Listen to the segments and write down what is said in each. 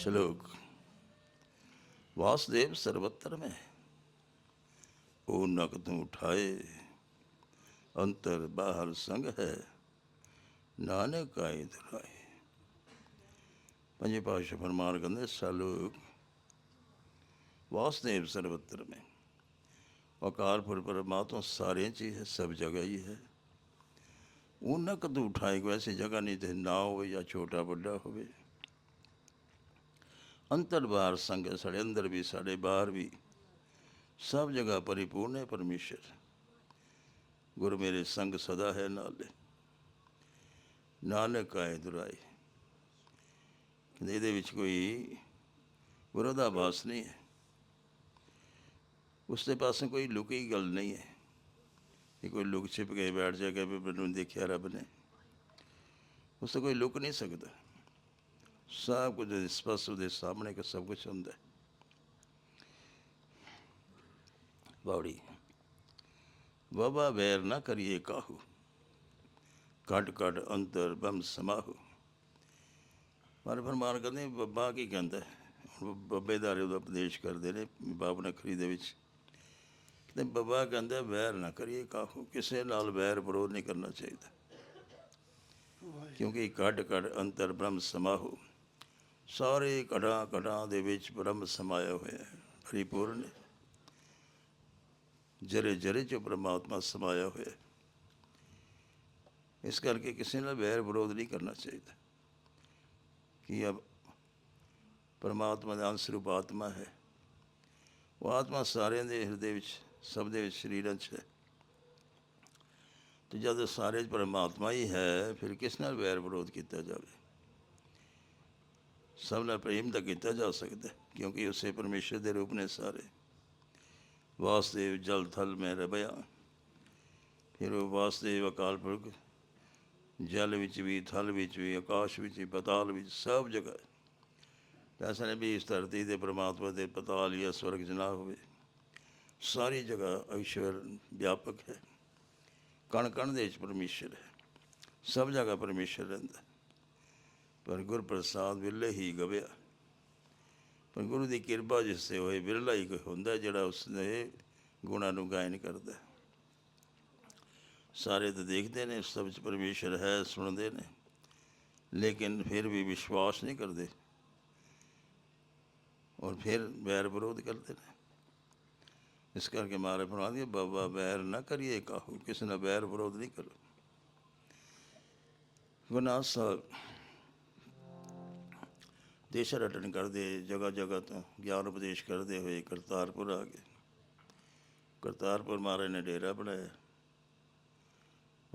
श्लोक। वासुदेव सर्वत्र में ओ नक तुम उठाए, अंतर बाहर संग है, नानक आए दुराए पंजे पाश फरमान कहते श्लोक। वासुदेव सर्वत्र में। अकार पर परमात्मा सारे चीज़ है, सब जगह ही है। ऊना कदू उठाए को ऐसी जगह नहीं थे, ना हो या छोटा बड़ा हो। ਅੰਤਰ ਬਾਹਰ ਸੰਗ ਹੈ, ਸਾਡੇ ਅੰਦਰ ਵੀ ਸਾਡੇ ਬਾਹਰ ਵੀ। ਸਭ ਜਗ੍ਹਾ ਪਰਿਪੂਰਨ ਹੈ ਪਰਮੇਸ਼ਰ। ਗੁਰ ਮੇਰੇ ਸੰਗ ਸਦਾ ਹੈ ਨਾਲੇ ਨਾਨਕ ਆਏ ਦੁਰਾਏ। ਕਹਿੰਦੇ ਇਹਦੇ ਵਿੱਚ ਕੋਈ ਵਿਰੋਧਾਭਾਸ ਨਹੀਂ ਹੈ। ਉਸ ਦੇ ਪਾਸੇ ਕੋਈ ਲੁਕੀ ਗੱਲ ਨਹੀਂ ਹੈ। ਕਿ ਕੋਈ ਲੁਕ ਛਿਪ ਕੇ ਬੈਠ ਜਾਏਗਾ ਵੀ ਮੈਨੂੰ ਦੇਖਿਆ ਰੱਬ ਨੇ। ਉਸ ਤੋਂ ਕੋਈ ਲੁਕ ਨਹੀਂ ਸਕਦਾ। ਸਭ ਕੁਝ ਸਪਸ਼ਟ ਉਹਦੇ ਸਾਹਮਣੇ ਕਿ ਸਭ ਕੁਝ ਹੁੰਦਾ ਹੈ। ਬਾਉੜੀ ਬਾਬਾ ਵੈਰ ਨਾ ਕਰੀਏ ਕਾਹੂ ਘਟ ਘਟ ਅੰਤਰ ਬਮ ਸਮਾਹੂ। ਮਾਰੇ ਫਰਮਾਨ ਕਹਿੰਦੇ ਬੱਬਾ ਕੀ ਕਹਿੰਦਾ ਬੱਬੇ ਦਾ ਉਹਦਾ ਉਪਦੇਸ਼ ਕਰਦੇ ਨੇ ਬਾਬ ਨਖਰੀ ਦੇ ਵਿੱਚ ਤੇ ਬੱਬਾ ਕਹਿੰਦਾ ਵੈਰ ਨਾ ਕਰੀਏ ਕਾਹੂ ਕਿਸੇ ਨਾਲ ਵੈਰ ਵਿਰੋਧ ਨਹੀਂ ਕਰਨਾ ਚਾਹੀਦਾ। ਕਿਉਂਕਿ ਘਟ ਘਟ ਅੰਤਰ ਬ੍ਰਹਮ ਸਮਾਹੂ। ਸਾਰੇ ਘੜਾਂ ਘੜਾਂ ਦੇ ਵਿੱਚ ਬ੍ਰਹਮ ਸਮਾਇਆ ਹੋਇਆ ਹੈ ਪਰਿਪੂਰਨ ਜਰੇ ਜਰੇ ਚ ਪ੍ਰਮਾਤਮਾ ਸਮਾਇਆ ਹੋਇਆ ਹੈ। ਇਸ ਕਰਕੇ ਕਿਸੇ ਨਾਲ ਵੈਰ ਵਿਰੋਧ ਨਹੀਂ ਕਰਨਾ ਚਾਹੀਦਾ ਕਿ ਅਬ ਪਰਮਾਤਮਾ ਦਾ ਅੰਸਰੂਪ ਆਤਮਾ ਹੈ। ਉਹ ਆਤਮਾ ਸਾਰਿਆਂ ਦੇ ਹਿਰਦੇ ਵਿੱਚ, ਸਭ ਦੇ ਵਿੱਚ ਸਰੀਰਾਂ 'ਚ ਹੈ। ਤੇ ਜਦ ਸਾਰੇ ਪਰਮਾਤਮਾ ਹੀ ਹੈ, ਫਿਰ ਕਿਸ ਨਾਲ ਵੈਰ ਵਿਰੋਧ ਕੀਤਾ ਜਾਵੇ? ਸਭ ਨਾਲ ਪ੍ਰੇਮ ਤਾਂ ਕੀਤਾ ਜਾ ਸਕਦਾ ਕਿਉਂਕਿ ਉਸੇ ਪਰਮੇਸ਼ਰ ਦੇ ਰੂਪ ਨੇ ਸਾਰੇ। ਵਾਸਦੇਵ ਜਲ ਥਲ ਮੈਂ ਰਬਿਆ ਫਿਰ ਉਹ ਵਾਸਦੇਵ ਅਕਾਲ ਪੁਰਖ, ਜਲ ਵਿੱਚ ਵੀ, ਥਲ ਵਿੱਚ ਵੀ, ਆਕਾਸ਼ ਵਿੱਚ ਵੀ, ਪਤਾਲ ਵਿੱਚ ਸਭ ਜਗ੍ਹਾ। ਹੈ। ਐਸਾ ਨਹੀਂ ਵੀ ਇਸ ਧਰਤੀ ਦੇ ਪ੍ਰਮਾਤਮਾ ਦੇ ਪਤਾਲ ਜਾਂ ਸਵਰਗ 'ਚ ਹੋਵੇ। ਸਾਰੀ ਜਗ੍ਹਾ ਈਸ਼ਵਰ ਵਿਆਪਕ ਹੈ। ਕਣ ਕਣ ਦੇ ਵਿੱਚ ਪਰਮੇਸ਼ਰ ਹੈ। ਸਭ ਜਗ੍ਹਾ ਪਰਮੇਸ਼ਰ ਰਹਿੰਦਾ ਪਰ ਗੁਰ ਪ੍ਰਸਾਦ ਵਿਰਲੇ ਹੀ ਗਵਿਆ ਪਰ ਗੁਰੂ ਦੀ ਕਿਰਪਾ ਜਿਸ ਤੇ ਹੋਏ ਵਿਰਲਾ ਹੀ ਕੋਈ ਹੁੰਦਾ ਜਿਹੜਾ ਉਸ ਦੇ ਗੁਣਾਂ ਨੂੰ ਗਾਇਨ ਕਰਦਾ ਹੈ। ਸਾਰੇ ਤਾਂ ਦੇਖਦੇ ਨੇ ਸਭ ਵਿੱਚ ਪਰਮੇਸ਼ਰ ਹੈ ਸੁਣਦੇ ਨੇ ਲੇਕਿਨ ਫਿਰ ਵੀ ਵਿਸ਼ਵਾਸ ਨਹੀਂ ਕਰਦੇ ਔਰ ਫਿਰ ਵੈਰ ਵਿਰੋਧ ਕਰਦੇ ਨੇ ਇਸ ਕਰਕੇ ਮਾਰੇ ਫਰਮਾਉਂਦੇ ਬਾਬਾ ਵੈਰ ਨਾ ਕਰੀਏ ਕਾਹੂ ਕਿਸੇ ਨਾਲ ਵੈਰ ਵਿਰੋਧ ਨਹੀਂ ਕਰੋ ਗੁਨਾਹ ਸਾਹਿਬ ਦੇਸ਼ ਰਟਨ ਕਰਦੇ, ਜਗ੍ਹਾ ਜਗ੍ਹਾ ਤੋਂ ਗਿਆਨ ਉਪਦੇਸ਼ ਕਰਦੇ ਹੋਏ ਕਰਤਾਰਪੁਰ ਆ ਗਏ। ਕਰਤਾਰਪੁਰ ਮਹਾਰਾਜ ਨੇ ਡੇਰਾ ਬਣਾਇਆ।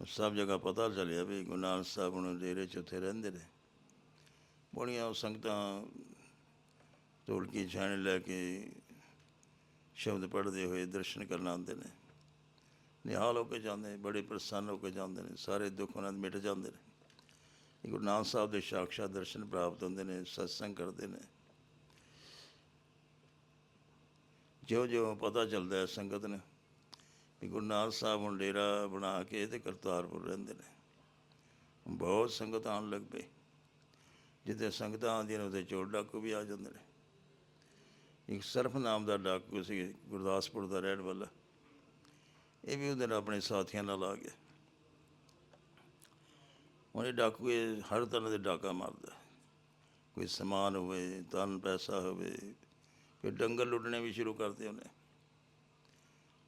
ਸਭ ਜਗ੍ਹਾ ਪਤਾ ਚੱਲਿਆ ਵੀ ਗੁਰੂ ਨਾਨਕ ਸਾਹਿਬ ਹੁਣ ਡੇਰੇ 'ਚ ਉੱਥੇ ਰਹਿੰਦੇ ਨੇ। ਬੜੀਆਂ ਸੰਗਤਾਂ ਢੋਲਕੀ, ਛਾਣੇ ਲੈ ਕੇ ਸ਼ਬਦ ਪੜ੍ਹਦੇ ਹੋਏ ਦਰਸ਼ਨ ਕਰਨ ਆਉਂਦੇ ਨੇ। ਨਿਹਾਲ ਹੋ ਕੇ ਜਾਂਦੇ ਬੜੇ ਪ੍ਰਸੰਨ ਹੋ ਕੇ ਜਾਂਦੇ ਨੇ, ਸਾਰੇ ਦੁੱਖ ਉਹਨਾਂ ਦੇ ਮਿਟ ਜਾਂਦੇ ਨੇ। ਗੁਰੂ ਨਾਨਕ ਸਾਹਿਬ ਦੇ ਸਾਖਸ਼ਾਤ ਦਰਸ਼ਨ ਪ੍ਰਾਪਤ ਹੁੰਦੇ ਨੇ, ਸਤਸੰਗ ਕਰਦੇ ਨੇ। ਜਿਉਂ ਜਿਉਂ ਪਤਾ ਚੱਲਦਾ ਹੈ ਸੰਗਤ ਨੇ ਵੀ ਗੁਰੂ ਨਾਨਕ ਸਾਹਿਬ ਹੁਣ ਡੇਰਾ ਬਣਾ ਕੇ ਤੇ ਕਰਤਾਰਪੁਰ ਰਹਿੰਦੇ ਨੇ। ਬਹੁਤ ਸੰਗਤ ਆਉਣ ਲੱਗ ਪਈ। ਜਿੱਥੇ ਸੰਗਤਾਂ ਆਉਂਦੀਆਂ ਨੇ, ਉੱਥੇ ਚੋਰ ਡਾਕੂ ਵੀ ਆ ਜਾਂਦੇ ਨੇ। ਇੱਕ ਸਰਫ ਨਾਮ ਦਾ ਡਾਕੂ ਸੀ, ਗੁਰਦਾਸਪੁਰ ਦਾ ਰਹਿਣ ਵਾਲਾ। ਇਹ ਵੀ ਉਹਦੇ ਨਾਲ ਆਪਣੇ ਸਾਥੀਆਂ ਨਾਲ ਆ ਗਿਆ। ਉਹਨੇ ਡਾਕੂ ਇਹ ਹਰ ਤਰ੍ਹਾਂ ਦੇ ਡਾਕਾ ਮਾਰਦਾ। ਕੋਈ ਸਮਾਨ ਹੋਵੇ, ਧਨ, ਪੈਸਾ ਹੋਵੇ, ਫਿਰ ਡੰਗਰ ਲੁੱਟਣੇ ਵੀ ਸ਼ੁਰੂ ਕਰਦੇ ਉਹਨੇ।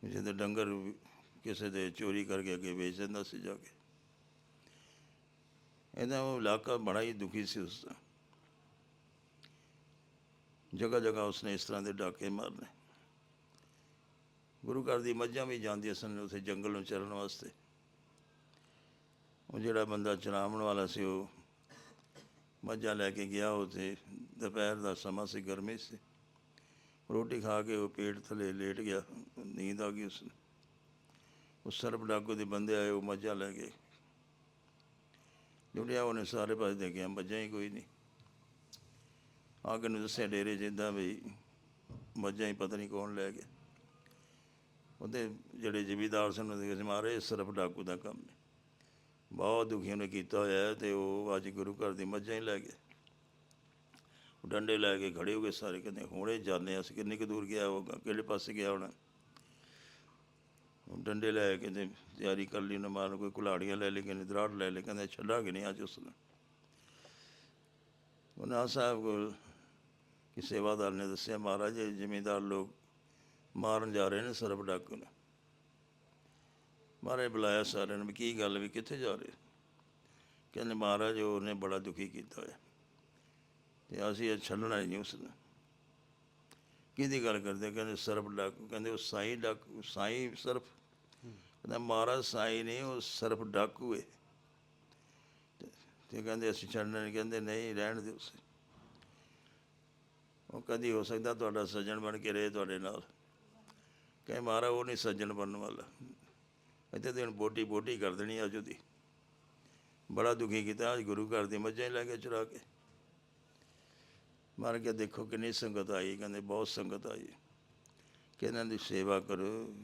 ਜਿਹਦੇ ਡੰਗਰ ਕਿਸੇ ਦੇ ਚੋਰੀ ਕਰਕੇ ਅੱਗੇ ਵੇਚ ਦਿੰਦਾ ਸੀ ਜਾ ਕੇ। ਇਹਦਾ ਉਹ ਇਲਾਕਾ ਬੜਾ ਹੀ ਦੁਖੀ ਸੀ ਉਸ ਦਾ। ਜਗ੍ਹਾ ਜਗ੍ਹਾ ਉਸਨੇ ਇਸ ਤਰ੍ਹਾਂ ਦੇ ਡਾਕੇ ਮਾਰਨੇ। ਗੁਰੂ ਘਰ ਦੀ ਮੱਝਾਂ ਵੀ ਜਾਂਦੀਆਂ ਸਨ ਉਸੇ ਜੰਗਲ ਨੂੰ ਚਰਨ ਵਾਸਤੇ। ਉਹ ਜਿਹੜਾ ਬੰਦਾ ਚਰਾਵਣ ਵਾਲਾ ਸੀ, ਉਹ ਮੱਝਾਂ ਲੈ ਕੇ ਗਿਆ ਉੱਥੇ ਦੁਪਹਿਰ ਦਾ ਸਮਾਂ ਸੀ, ਗਰਮੀ ਸੀ। ਰੋਟੀ ਖਾ ਕੇ ਉਹ ਪੇਟ ਥੱਲੇ ਲੇਟ ਗਿਆ, ਨੀਂਦ ਆ ਗਈ ਉਸ ਨੂੰ ਉਹ ਸਰਬ ਡਾਕੂ ਦੇ ਬੰਦੇ ਆਏ, ਉਹ ਮੱਝਾਂ ਲੈ ਗਏ। ਜੁੜਿਆ ਉਹਨੇ ਸਾਰੇ ਪਾਸੇ ਦੇਖਿਆ, ਮੱਝਾਂ ਹੀ ਕੋਈ ਨਹੀਂ। ਆ ਕੇ ਨੂੰ ਦੱਸਿਆ ਡੇਰੇ ਜਿੱਦਾਂ ਵੀ ਮੱਝਾਂ ਹੀ ਪਤਾ ਨਹੀਂ ਕੌਣ ਲੈ ਗਿਆ। ਉਹਦੇ ਜਿਹੜੇ ਜ਼ਿਮੀਦਾਰ ਸਨ ਉਹਦੇ ਕਹਿੰਦੇ ਮਾਰੇ ਇਹ ਸਿਰਫ ਡਾਕੂ ਦਾ ਕੰਮ ਹੈ। ਬਹੁਤ ਦੁਖੀਆਂ ਨੇ ਕੀਤਾ ਹੋਇਆ ਹੈ ਤੇ ਉਹ ਅੱਜ ਗੁਰੂ ਘਰ ਦੀ ਮੱਝਾਂ ਹੀ ਲੈ ਗਏ। ਡੰਡੇ ਲੈ ਕੇ ਖੜੇ ਹੋ ਗਏ ਸਾਰੇ, ਕਹਿੰਦੇ ਹੁਣੇ ਜਾਂਦੇ ਹਾਂ, ਅਸੀਂ ਕਿੰਨੀ ਕੁ ਦੂਰ ਗਿਆ ਹੋਗਾ ਕਿਹੜੇ ਪਾਸੇ ਗਿਆ ਹੋਣਾ? ਡੰਡੇ ਲੈ ਕੇ ਤੇ ਤਿਆਰੀ ਕਰ ਲਈ ਉਹਨੇ ਮਾਰਨ ਕੋਈ ਕੁਲਾੜੀਆਂ ਲੈ ਲਈ, ਕਹਿੰਦੇ ਦਰਾੜ ਲੈ ਲਈ, ਕਹਿੰਦੇ ਛੱਡਾਂਗੇ ਨਹੀਂ ਅੱਜ ਉਸ ਨੂੰ ਉਹਨਾਂ ਸਾਹਿਬ ਕੋਲ ਕਿ ਸੇਵਾਦਾਰ ਨੇ ਦੱਸਿਆ, ਮਹਾਰਾਜ ਇਹ ਜ਼ਿਮੀਂਦਾਰ ਲੋਕ ਮਾਰਨ ਜਾ ਰਹੇ ਨੇ ਸਰਬ ਡਾਕੂ ਨੂੰ। ਮਹਾਰਾਜ ਬੁਲਾਇਆ ਸਾਰਿਆਂ ਨੂੰ ਵੀ ਕੀ ਗੱਲ ਵੀ ਕਿੱਥੇ ਜਾ ਰਹੇ? ਕਹਿੰਦੇ ਮਹਾਰਾਜ, ਉਹਨੇ ਬੜਾ ਦੁਖੀ ਕੀਤਾ ਹੋਇਆ। ਤੇ ਅਸੀਂ ਇਹ ਛੱਡਣਾ ਹੀ ਨਹੀਂ ਉਸ ਨੂੰ ਕਿਹਦੀ ਗੱਲ ਕਰਦੇ? ਕਹਿੰਦੇ ਸਰਬ ਡਾਕੂ, ਕਹਿੰਦੇ ਉਹ ਸਾਈ ਡਾਕੂ, ਸਾਈ ਸਰਫ ਕਹਿੰਦਾ ਮਹਾਰਾਜ, ਸਾਈ ਨਹੀਂ, ਉਹ ਸਰਫ ਡਾਕੂ ਹੈ ਤੇ- ਕਹਿੰਦੇ ਅਸੀਂ ਛੱਡਣਾ ਨਹੀਂ, ਕਹਿੰਦੇ ਨਹੀਂ, ਰਹਿਣ ਦਿਓ ਤੁਸੀਂ ਉਹ ਕਦੀ ਹੋ ਸਕਦਾ ਤੁਹਾਡਾ ਸੱਜਣ ਬਣ ਕੇ ਰਹੇ ਤੁਹਾਡੇ ਨਾਲ। ਕਹੇ ਮਹਾਰਾਜ, ਉਹ ਨਹੀਂ ਸੱਜਣ ਬਣਨ ਵਾਲਾ। ਇੱਥੇ ਤੇ ਹੁਣ ਬੋਟੀ ਬੋਟੀ ਕਰ ਦੇਣੀ ਅੱਜ ਉਹਦੀ। ਬੜਾ ਦੁਖੀ ਕੀਤਾ, ਅੱਜ ਗੁਰੂ ਘਰ ਦੀ ਮੱਝਾਂ ਲੈ ਕੇ ਚੁਰਾ ਕੇ। ਮਾਰ ਕੇ ਦੇਖੋ ਕਿੰਨੀ ਸੰਗਤ ਆਈ, ਕਹਿੰਦੇ ਬਹੁਤ ਸੰਗਤ ਆਈ। ਕਿ ਇਹਨਾਂ ਦੀ ਸੇਵਾ ਕਰੋ,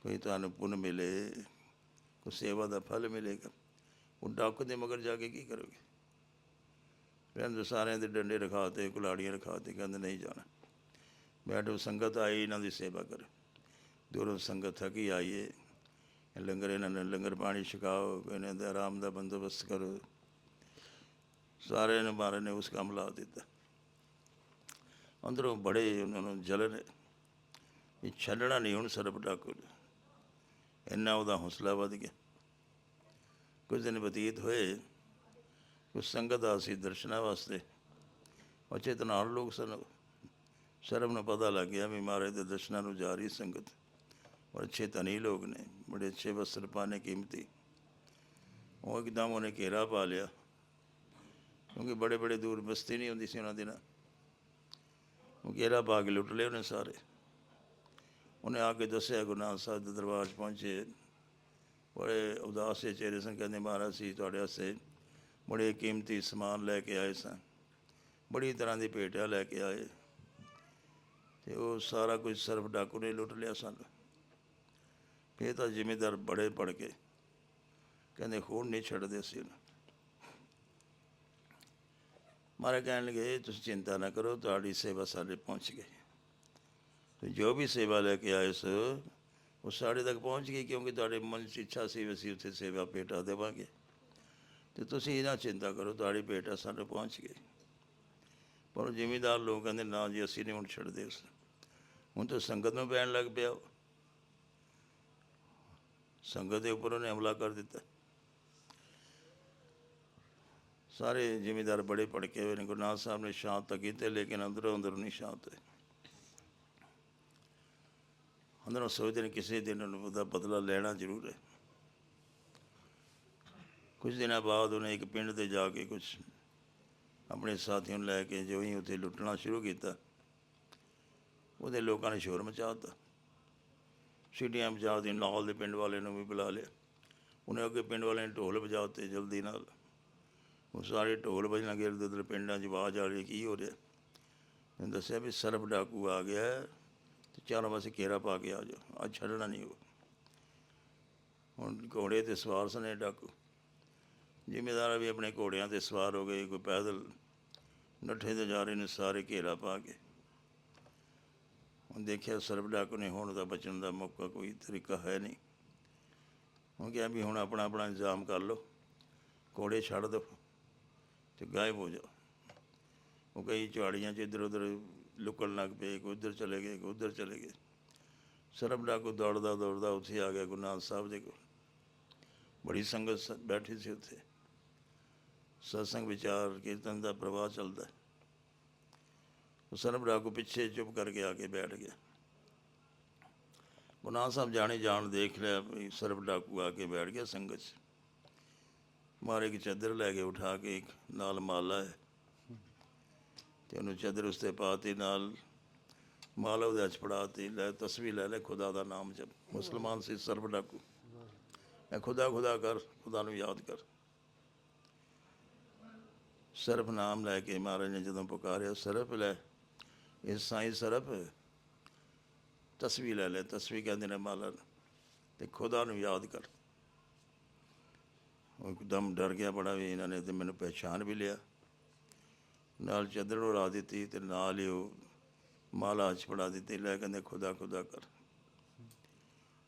ਕੋਈ ਤੁਹਾਨੂੰ ਪੁੰਨ ਮਿਲੇ, ਕੋਈ ਸੇਵਾ ਦਾ ਫਲ ਮਿਲੇਗਾ। ਉਹ ਡੱਕ ਦੇ ਮਗਰ ਜਾ ਕੇ ਕੀ ਕਰੋਗੇ? ਕਹਿੰਦੇ ਸਾਰਿਆਂ ਦੇ ਡੰਡੇ ਰਖਾਤੇ, ਕੁਲਾੜੀਆਂ ਰਖਾਤੇ, ਕਹਿੰਦੇ ਨਹੀਂ ਜਾਣਾ। ਬੈਠੋ ਸੰਗਤ ਆਈ, ਇਹਨਾਂ ਦੀ ਸੇਵਾ ਕਰੋ। ਦੂਰੋਂ ਸੰਗਤ ਥਕੀ ਆਈਏ ਲੰਗਰ ਇਹਨਾਂ ਨੇ ਲੰਗਰ ਪਾਣੀ ਛਕਾਓ ਇਹਨਾਂ ਦੇ ਆਰਾਮ ਦਾ ਬੰਦੋਬਸਤ ਕਰੋ। ਸਾਰਿਆਂ ਨੇ ਮਾਰੇ ਨੇ ਉਸ ਕੰਮ ਲਾ ਦਿੱਤਾ। ਅੰਦਰੋਂ ਬੜੇ ਉਹਨਾਂ ਨੂੰ ਜਲਨ ਹੈ ਇਹ ਛੱਡਣਾ ਨਹੀਂ ਹੁਣ ਸਰਬ ਡਾਕੂ ਇੰਨਾ ਉਹਦਾ ਹੌਸਲਾ ਵੱਧ ਗਿਆ। ਕੁਝ ਦਿਨ ਬਤੀਤ ਹੋਏ ਉਸ ਸੰਗਤ ਆ ਸੀ ਦਰਸ਼ਨਾਂ ਵਾਸਤੇ। ਉਚੇਤ ਨਾਲ ਲੋਕ ਸਨ ਸਰਬ ਨੂੰ ਪਤਾ ਲੱਗ ਗਿਆ ਵੀ ਮਹਾਰਾਜ ਦੇ ਦਰਸ਼ਨਾਂ ਨੂੰ ਜਾ ਰਹੀ ਸੰਗਤ। ਔਰ ਅੱਛੇ ਧਨੀ ਲੋਕ ਨੇ ਬੜੇ ਅੱਛੇ ਵਸਤਰ ਪਾਣੇ ਕੀਮਤੀ ਉਹ ਇੱਕਦਮ ਉਹਨੇ ਘੇਰਾ ਪਾ ਲਿਆ ਕਿਉਂਕਿ ਬੜੇ ਬੜੇ ਦੂਰ ਬਸਤੀ ਨਹੀਂ ਹੁੰਦੀ ਸੀ ਉਹਨਾਂ ਦੇ ਨਾਲ ਉਹ ਘੇਰਾ ਪਾ ਕੇ ਲੁੱਟ ਲਏ ਉਹਨੇ ਸਾਰੇ ਉਹਨੇ ਆ ਕੇ ਦੱਸਿਆ ਗੁਰੂ ਨਾਨਕ ਸਾਹਿਬ ਦੇ ਦਰਬਾਰ 'ਚ ਪਹੁੰਚੇ ਬੜੇ ਉਦਾਸ ਜਿਹੇ ਚਿਹਰੇ ਸਨ ਕਹਿੰਦੇ ਮਹਾਰਾਜ ਸੀ ਤੁਹਾਡੇ ਵਾਸਤੇ ਬੜੇ ਕੀਮਤੀ ਸਮਾਨ ਲੈ ਕੇ ਆਏ ਸਨ ਬੜੀ ਤਰ੍ਹਾਂ ਦੀ ਭੇਟਾ ਲੈ ਕੇ ਆਏ ਤੇ ਉਹ ਸਾਰਾ ਕੁਝ ਸਰਫ ਡਾਕੂ ਨੇ ਲੁੱਟ ਲਿਆ ਸਨ ਇਹ ਤਾਂ ਜ਼ਿਮੀਂਦਾਰ ਬੜੇ ਪੜ ਕੇ ਕਹਿੰਦੇ ਹੋਰ ਨਹੀਂ ਛੱਡਦੇ ਸੀ ਉਹਨੂੰ। ਮਾਰੇ ਕਹਿਣ ਲਗੇ ਤੁਸੀਂ ਚਿੰਤਾ ਨਾ ਕਰੋ, ਤੁਹਾਡੀ ਸੇਵਾ ਸਾਡੇ ਪਹੁੰਚ ਗਈ। ਤੇ ਜੋ ਵੀ ਸੇਵਾ ਲੈ ਕੇ ਆਏ ਸੋ, ਉਹ ਸਾਡੇ ਤੱਕ ਪਹੁੰਚ ਗਈ, ਕਿਉਂਕਿ ਤੁਹਾਡੇ ਮਨ 'ਚ ਇੱਛਾ ਸੀ ਵੀ ਅਸੀਂ ਉੱਥੇ ਸੇਵਾ ਭੇਟਾ ਦੇਵਾਂਗੇ। ਤੇ ਤੁਸੀਂ ਇਹਨਾਂ ਚਿੰਤਾ ਕਰੋ, ਤੁਹਾਡੀ ਭੇਟਾ ਸਾਡੇ ਪਹੁੰਚ ਗਈ। ਪਰ ਉਹ ਜ਼ਿਮੀਂਦਾਰ ਲੋਕ ਕਹਿੰਦੇ, ਨਾ ਜੀ, ਅਸੀਂ ਨਹੀਂ ਹੁਣ ਛੱਡਦੇ ਉਸ ਹੁਣ ਤਾਂ ਸੰਗਤ ਨੂੰ ਪੈਣ ਲੱਗ ਪਿਆ ਸੰਗਤ ਦੇ ਉੱਪਰ ਉਹਨੇ ਹਮਲਾ ਕਰ ਦਿੱਤਾ। ਸਾਰੇ ਜ਼ਿਮੀਦਾਰ ਬੜੇ ਭੜਕੇ ਹੋਏ ਨੇ, ਗੁਰੂ ਨਾਨਕ ਸਾਹਿਬ ਨੇ ਸ਼ਾਂਤ ਕੀਤੇ, ਲੇਕਿਨ ਅੰਦਰੋਂ ਅੰਦਰ ਨਹੀਂ ਸ਼ਾਂਤ ਹੈ ਅੰਦਰੋਂ ਸੋਚਦੇ ਨੇ ਕਿਸੇ ਦਿਨ ਉਹਨੂੰ ਉਹਦਾ ਬਦਲਾ ਲੈਣਾ ਜ਼ਰੂਰ ਹੈ। ਕੁਝ ਦਿਨਾਂ ਬਾਅਦ ਉਹਨੇ ਇੱਕ ਪਿੰਡ ਤੇ ਜਾ ਕੇ ਕੁਝ ਆਪਣੇ ਸਾਥੀਆਂ ਨੂੰ ਲੈ ਕੇ ਜੋ ਹੀ ਉੱਥੇ ਲੁੱਟਣਾ ਸ਼ੁਰੂ ਕੀਤਾ, ਉਹਦੇ ਲੋਕਾਂ ਨੇ ਸ਼ੋਰ ਮਚਾ ਦਿੱਤਾ ਸੀਟੀਆਂ ਵਜਾ ਦਿੱਤੀਆਂ ਦੇ ਪਿੰਡ ਵਾਲੇ ਨੂੰ ਵੀ ਬੁਲਾ ਲਿਆ। ਉਹਨੇ ਅੱਗੇ ਪਿੰਡ ਵਾਲਿਆਂ ਨੇ ਢੋਲ ਵਜਾ ਦਿੱਤੇ ਜਲਦੀ ਨਾਲ। ਉਹ ਸਾਰੇ ਢੋਲ ਵੱਜਣ ਲੱਗੇ ਇੱਧਰ ਉੱਧਰ ਪਿੰਡਾਂ 'ਚ ਆਵਾਜ਼ ਆ ਰਹੀ ਕੀ ਹੋ ਰਿਹਾ? ਮੈਂ ਦੱਸਿਆ ਵੀ ਸਰਬ ਡਾਕੂ ਆ ਗਿਆ ਹੈ, ਤੇ ਚਾਰਾਂ ਪਾਸੇ ਘੇਰਾ ਪਾ ਕੇ ਆ ਜਾਓ ਅੱਜ ਛੱਡਣਾ ਨਹੀਂ ਉਹ। ਹੁਣ ਘੋੜੇ ਤੇ ਸਵਾਰ ਸਨੇ ਡਾਕੂ। ਜ਼ਿਮੀਦਾਰ ਵੀ ਆਪਣੇ ਘੋੜਿਆਂ ਤੇ ਸਵਾਰ ਹੋ ਗਏ, ਕੋਈ ਪੈਦਲ। ਨੱਠੇ ਤੇ ਜਾ ਰਹੇ ਨੇ ਸਾਰੇ ਘੇਰਾ ਪਾ ਕੇ। ਹੁਣ ਦੇਖਿਆ ਸਰਬ ਡਾਕੂ ਨੇ ਹੁਣ ਦਾ ਬਚਣ ਦਾ ਮੌਕਾ ਕੋਈ ਤਰੀਕਾ ਹੈ ਨਹੀਂ। ਹੁਣ ਕਿਹਾ ਵੀ ਹੁਣ ਆਪਣਾ ਆਪਣਾ ਇੰਤਜ਼ਾਮ ਕਰ ਲਓ, ਘੋੜੇ ਛੱਡ ਦਿਓ ਤੇ ਗਾਇਬ ਹੋ ਜਾਓ। ਉਹ ਕਈ ਝਾੜੀਆਂ 'ਚ ਇੱਧਰ ਉੱਧਰ ਲੁਕਣ ਲੱਗ ਪਏ ਕੋਈ ਉੱਧਰ ਚਲੇ ਗਏ ਕੋਈ ਉੱਧਰ ਚਲੇ ਗਏ। ਸਰਬ ਡਾਕੂ ਦੌੜਦਾ ਦੌੜਦਾ ਉੱਥੇ ਆ ਗਿਆ ਗੁਰੂ ਨਾਨਕ ਸਾਹਿਬ ਦੇ ਕੋਲ। ਬੜੀ ਸੰਗਤ ਸ- ਬੈਠੀ ਸੀ ਉੱਥੇ। ਸਤਸੰਗ ਵਿਚਾਰ ਕੀਰਤਨ ਦਾ ਪ੍ਰਵਾਹ ਚੱਲਦਾ। ਹੈ। ਉਹ ਸਰਬ ਡਾਕੂ ਪਿੱਛੇ ਚੁੱਪ ਕਰਕੇ ਆ ਕੇ ਬੈਠ ਗਿਆ। ਗੁਰੂ ਨਾਨਕ ਸਾਹਿਬ ਜਾਣੇ ਜਾਣ ਦੇਖ ਲਿਆ ਵੀ ਸਰਬ ਡਾਕੂ ਆ ਕੇ ਬੈਠ ਗਿਆ ਸੰਗਤ 'ਚ। ਮਾਰੇ ਕੀ ਚਾਦਰ ਲੈ ਕੇ ਉਠਾ ਕੇ ਇੱਕ ਨਾਲ ਮਾਲਾ ਹੈ। ਤੇ ਉਹਨੂੰ ਚਾਦਰ ਉਸ ਤੇ ਪਾਤੀ ਨਾਲ ਮਾਲਾ ਉਹਦੇ ਹੱਥ ਫੜਾਤੀ ਲੈ ਤਸਵੀਰ ਲੈ ਲੈ ਖੁਦਾ ਦਾ ਨਾਮ ਜਪ। ਮੁਸਲਮਾਨ ਸੀ ਸਰਬ ਡਾਕੂ। ਮੈਂ ਖੁਦਾ ਖੁਦਾ ਕਰ, ਖੁਦਾ ਨੂੰ ਯਾਦ ਕਰ। ਸਰਬ ਨਾਮ ਲੈ ਕੇ ਮਹਾਰਾਜ ਨੇ ਜਦੋਂ ਪੁਕਾਰਿਆ, ਸਰਬ ਲੈ। ਇਹ ਸਾਈਂ ਸਰਬ ਤਸਵੀਰ ਲੈ ਲੈ ਤਸਵੀਰ ਕਹਿੰਦੇ ਨੇ ਮਾਲਾ ਨੂੰ, ਤੇ ਖੁਦਾ ਨੂੰ ਯਾਦ ਕਰ। ਉਹ ਇੱਕਦਮ ਡਰ ਗਿਆ ਬੜਾ ਵੀ ਇਹਨਾਂ ਨੇ ਤੇ ਮੈਨੂੰ ਪਹਿਚਾਨ ਵੀ ਲਿਆ। ਨਾਲ ਚਾਦਰ ਉਡਾ ਦਿੱਤੀ ਤੇ ਨਾਲ ਹੀ ਉਹ ਮਾਲਾ ਚ ਦਿੱਤੀ ਲੈ ਕਹਿੰਦੇ ਖੁਦਾ ਖੁਦਾ ਕਰ।